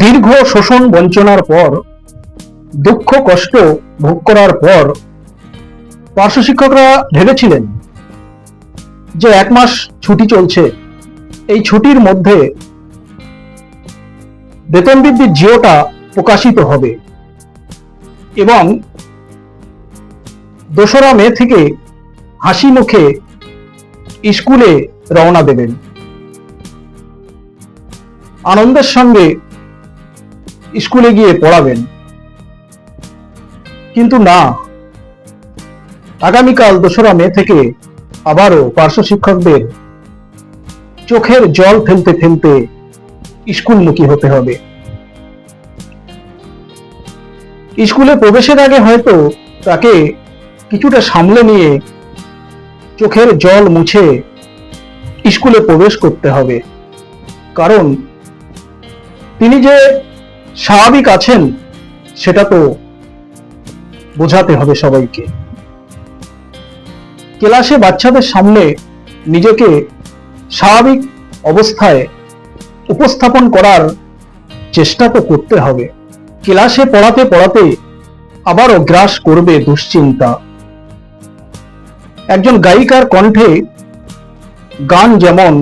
দীর্ঘ শোষণ বঞ্চনার পর, দুঃখ, কষ্ট ভোগ করার পর পার্শ্ব শিক্ষকরা ভেবেছিলেন যে এক মাস ছুটি চলছে। এই ছুটির মধ্যে বেতন বৃদ্ধির জিওটা প্রকাশিত হবে এবং দোসরা মে থেকে হাসি মুখে স্কুলে রওনা দেবেন। আনন্দের সঙ্গে স্কুলে গিয়ে পড়াবেন। কিন্তু না, আগামীকাল দোসরা মে থেকে আবারও পার্শ্ব শিক্ষকদের চোখের জল ফেলতে ফেলতে স্কুলমুখী হতে হবে। স্কুলে প্রবেশের আগে হয়তো তাকে কিছুটা সামলে নিয়ে চোখের জল মুছে স্কুলে প্রবেশ করতে হবে। কারণ তিনি যে স্বাভাবিক আছেন, সেটা তো বোঝাতে হবে সবাইকে। ক্লাসে বাচ্চাদের সামনে নিজেকে স্বাভাবিক অবস্থায় উপস্থাপন করার চেষ্টা তো করতে হবে। ক্লাসে পড়াতে পড়াতে আবারও গ্রাস করবে দুশ্চিন্তা। একজন গায়িকার কণ্ঠে গান যেমন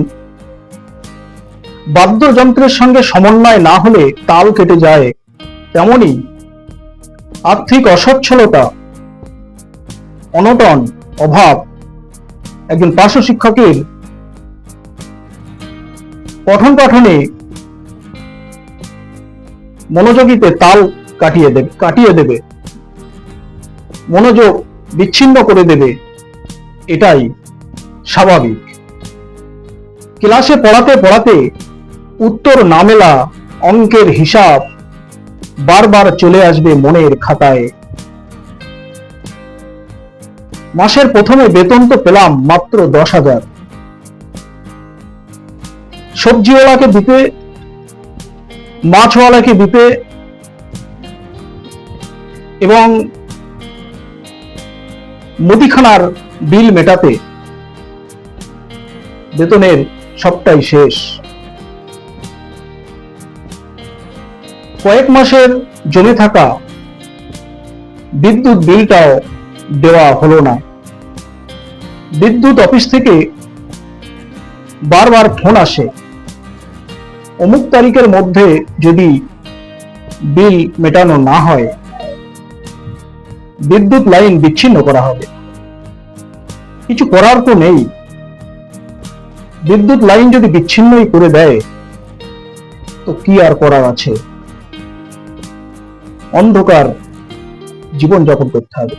বাদ্যযন্ত্রের সঙ্গে সমন্বয় না হলে তাল কেটে যায়। তেমনি আর্থিক অসচ্ছলতা, অনটন, অভাব। একজন পার্শ্ব শিক্ষকের পঠন পাঠনে মনোযোগীতে তাল কাটিয়ে দেবে কাটিয়ে দেবে। মনোযোগ বিচ্ছিন্ন করে দেবে। এটাই স্বাভাবিক। ক্লাসে পড়াতে পড়াতে উত্তর না মেলা অঙ্কের হিসাব বারবার চলে আসবে মনের খাতায়। মাসের প্রথমে বেতন তো পেলাম মাত্র দশ হাজার। সবজিওয়ালাকে দিতে, মাছওয়ালাকে দিতে এবং মুদিখানার বিল মেটাতে। বেতনের সবটাই শেষ। কয়েক মাসের জমে থাকা বিদ্যুৎ বিলটাও দেওয়া হলো না। বিদ্যুৎ অফিস থেকে বারবার ফোন আসে। অমুক তারিখের মধ্যে যদি বিল মেটানো না হয়, বিদ্যুৎ লাইন বিচ্ছিন্ন করা হবে। কিছু করার তো নেই। বিদ্যুৎ লাইন যদি বিচ্ছিন্নই করে দেয়, তো কি আর করার আছে? অন্ধকার জীবন যাপন করতে হবে।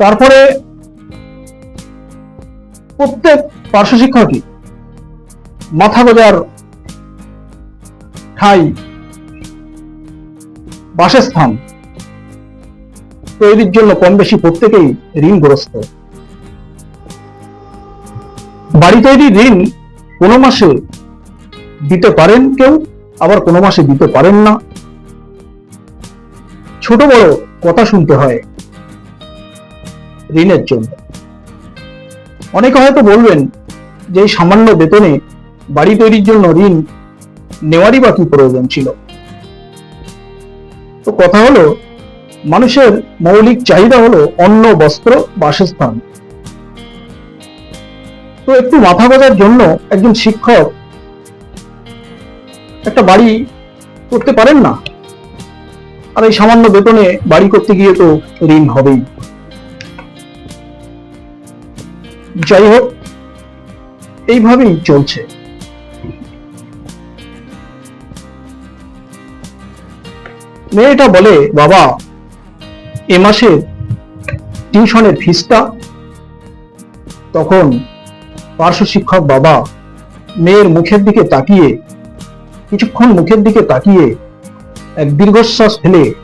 তারপরে প্রত্যেক পার্শ্ব শিক্ষকই মাথা গোজার ঠাই, বাসস্থান তৈরির জন্য কম বেশি প্রত্যেকেই ঋণগ্রস্ত। বাড়ি তৈরির ঋণ কোনো মাসে দিতে পারেন কেউ, আবার কোনো মাসে দিতে পারেন না। ছোট বড় কথা শুনতে হয় ঋণের জন্য। অনেকে হয়তো বলবেন যে সামান্য বেতনে বাড়ি তৈরির জন্য ঋণ নেওয়ারই বা কি প্রয়োজন ছিল? তো কথা হলো, মানুষের মৌলিক চাহিদা হলো অন্ন, বস্ত্র, বাসস্থান। তো একটু মাথা গোজার জন্য একজন শিক্ষক একটা বাড়ি করতে পারেন না? আর এই সামান্য বেতনে বাড়ি করতে গিয়ে তো ঋণ হবেই। যাই হোক, এইভাবেই চলছে। মেয়েটা বলে, বাবা, এ মাসে টিউশনের ফিসটা তখন পার্শ্ব শিক্ষক বাবা মেয়ের মুখের দিকে তাকিয়ে, কিছুক্ষণ মুখের দিকে তাকিয়ে এক দীর্ঘশ্বাস ফেলে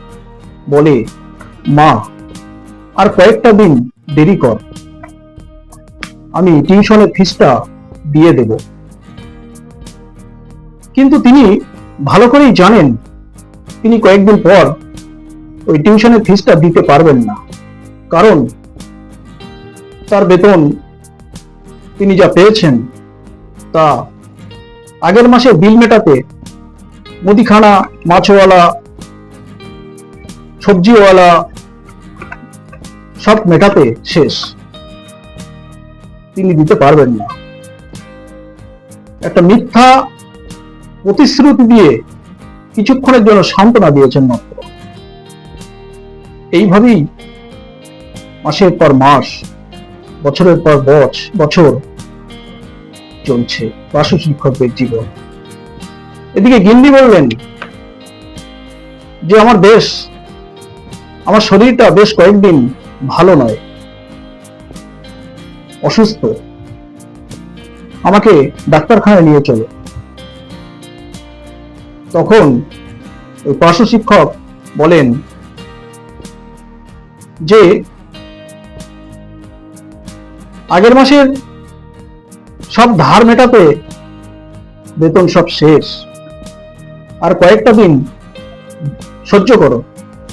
বলে, মা, আর কয়েকটা দিন দেরি কর। আমি টিউশনের ফিসটা দিয়ে দেব। কিন্তু তিনি ভালো করেই জানেন, তিনি কয়েকদিন পর ওই টিউশনের ফিসটা দিতে পারবেন না। কারণ তার বেতন তিনি যা পেয়েছেন তা আগের মাসে বিল মেটাতে মুদিখানা, মাছওয়ালা, সবজিওয়ালা, সব মেটাতে শেষ। তিনি দিতে পারবেন না। একটা মিথ্যা প্রতিশ্রুতি দিয়ে কিছুক্ষণের জন্য সান্ত্বনা দিয়েছেন মাত্র। এইভাবেই মাসের পর মাস, বছরের পর বছ, বছর চলছে পার্শ্ব শিক্ষকদের জীবন। এদিকে গিন্দি বললেন, যে আমার দেশ আমার শরীরটা বেশ কয়েকদিন ভালো নয়, অসুস্থ। আমাকে ডাক্তারখানায় নিয়ে চলো। তখন ওই পার্শ্ব শিক্ষক বলেন, যে আগের মাসের সব ধার মেটাতে বেতন সব শেষ। আর কয়েকটা দিন সহ্য করো,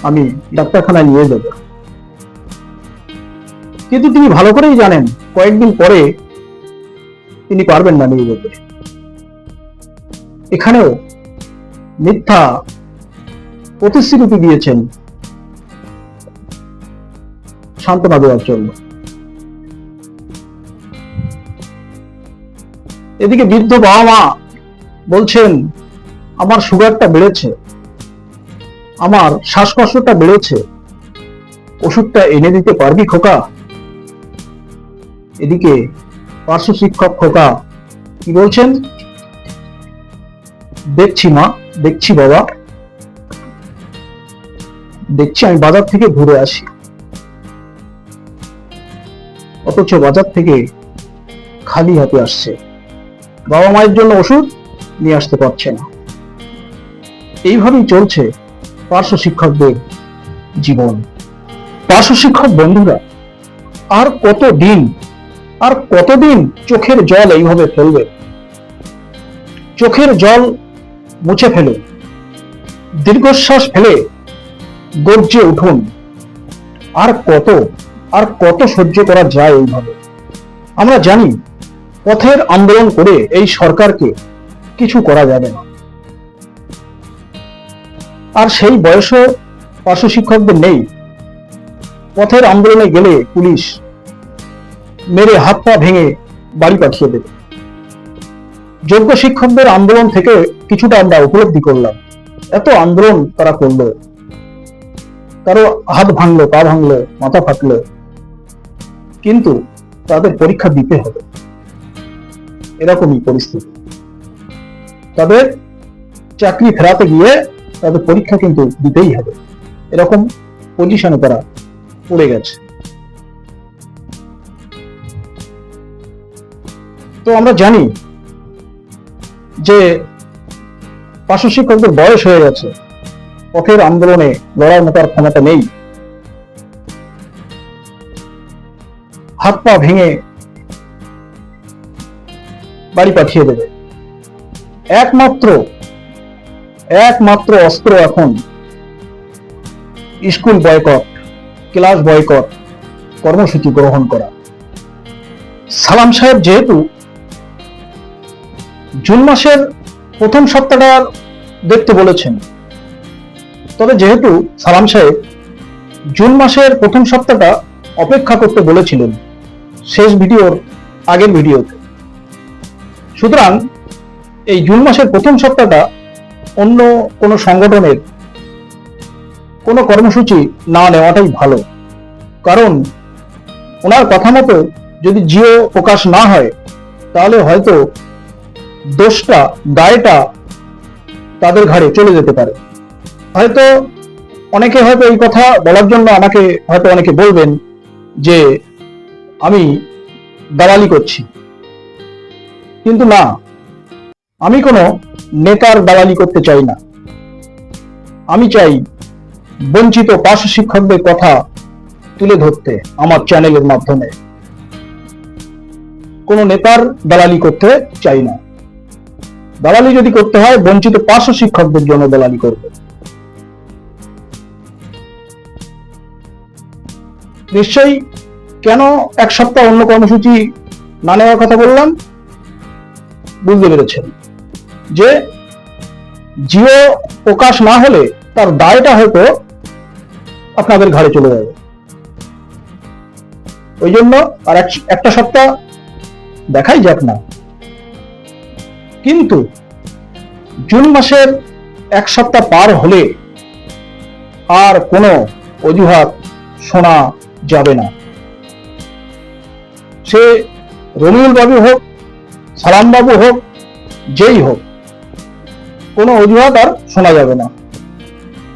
আমি ডাক্তারখানায় নিয়ে যাব। কিন্তু তিনি ভালো করেই জানেন, কয়েকদিন পরে তিনি পারবেন না নিয়ে যেতে। এখানেও মিথ্যা প্রতিশ্রুতি দিয়েছেন সান্ত্বনা দেওয়ার জন্য। এদিকে বৃদ্ধ বাবা মা বলছেন আমার সুগারটা বেড়েছে। আমার শ্বাসকষ্টটা বেড়েছে। ওষুধটা এনে দিতে পারবি, খোকা? এদিকে পার্শ্ব শিক্ষক খোকা, কি বলছেন? দেখছি মা, দেখছি বাবা। দেখছি আমি বাজার থেকে ঘুরে আসি। অথচ বাজার থেকে খালি হাতে আসছে। বাবা মায়ের জন্য ওষুধ নিয়ে আসতে পারছে না। এইভাবেই চলছে পার্শ্ব শিক্ষকদের জীবন। পার্শ্ব শিক্ষক বন্ধুরা, আর কত দিন আর কতদিন চোখের জল এইভাবে ফেলবে? চোখের জল মুছে ফেলে, দীর্ঘশ্বাস ফেলে গর্জে উঠুন। আর কত আর কত সহ্য করা যায় এইভাবে? আমরা জানি পথের আন্দোলন করে এই সরকারকে কিছু করা যাবে না। আর সেই বয়সও পার্শ্ব শিক্ষকদের নেই। পথের আন্দোলনে গেলে পুলিশ মেরে হাত পা ভেঙে বাড়ি পাঠিয়ে দেবে। যোগ্য শিক্ষকদের আন্দোলন থেকে কিছুটা আমরা উপলব্ধি করলাম। এত আন্দোলন তারা করল। কারও হাত ভাঙলো, পা ভাঙলো, মাথা ফাটলো। কিন্তু তাদের পরীক্ষা দিতে হবে। এরকমই পরিস্থিতি। তাদের চাকরি ফেরাতে গিয়ে তাদের পরীক্ষা কিন্তু দিতেই হবে। এরকম পজিশনে তারা পড়ে গেছে। তো আমরা জানি যে পার্শ্ব শিক্ষকদের বয়স হয়ে গেছে। পথের আন্দোলনে লড়ার মতো আর ক্ষমতা নেই। হাত পা ভেঙে বাড়ি পাঠিয়ে দেবে। একমাত্র একমাত্র অস্ত্র এখন। স্কুল বয়কট, ক্লাস বয়কট, কর্মসূচি গ্রহণ করা। সালাম সাহেব যেহেতু জুন মাসের প্রথম সপ্তাহটা দেখতে বলেছেন, তবে যেহেতু সালাম সাহেব জুন মাসের প্রথম সপ্তাহটা অপেক্ষা করতে বলেছিলেন, শেষ ভিডিওর আগের ভিডিওতে। সুতরাং এই জুন মাসের প্রথম সপ্তাহটা অন্য কোনো সংগঠনের কোনো কর্মসূচি না নেওয়াটাই ভালো। কারণ ওনার কথা মতো যদি জিও প্রকাশ না হয়, তাহলে হয়তো দোষটা, দায়টা তাদের ঘাড়ে চলে যেতে পারে। হয়তো অনেকে হয়তো এই কথা বলার জন্য আমাকে হয়তো অনেকে বলবেন যে, আমি দালালি করছি। কিন্তু না, আমি কোনো নেতার দালালি করতে চাই না। আমি চাই বঞ্চিত পার্শ্ব শিক্ষকদের কথা তুলে ধরতে আমার চ্যানেলের মাধ্যমে। কোন নেতার দালালি করতে চাই না। দালালি যদি করতে হয়, বঞ্চিত পার্শ্ব শিক্ষকদের জন্য দালালি করব। নিশ্চয়ই কেন এক সপ্তাহ অন্য কর্মসূচি না নেওয়ার কথা বললাম? বুঝতে পেরেছেন। যে জিও প্রকাশ না হলে তার দায়টা হয়তো আপনাদের ঘাড়ে চলে যাবে। ওই জন্য আর এক- একটা সপ্তাহ দেখাই যাক না। কিন্তু জুন মাসের এক সপ্তাহ পার হলে আর কোনো অজুহাত শোনা যাবে না। সে রমিউল বাবু হোক, সালাম বাবু হোক, যেই হোক কোনো অজুহাত আর শোনা যাবে না।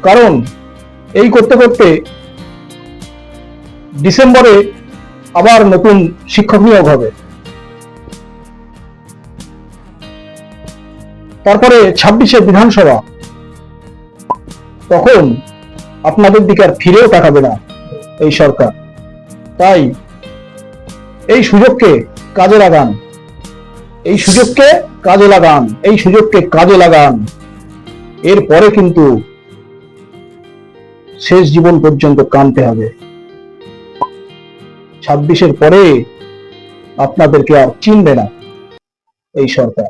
কারণ এই করতে করতে ডিসেম্বরে আবার নতুন শিক্ষক নিয়োগ হবে। তারপরে ছাব্বিশে বিধানসভা। তখন আপনাদের দিকে আর ফিরেও তাকাবে না এই সরকার। তাই এই সুযোগকে কাজে লাগান। এই সুযোগকে কাজে লাগান, এই সুযোগকে কাজে লাগান। এরপরে কিন্তু শেষ জীবন পর্যন্ত কানতে হবে। ছাব্বিশের পরে আপনাদেরকে আর চিনবে না এই সরকার।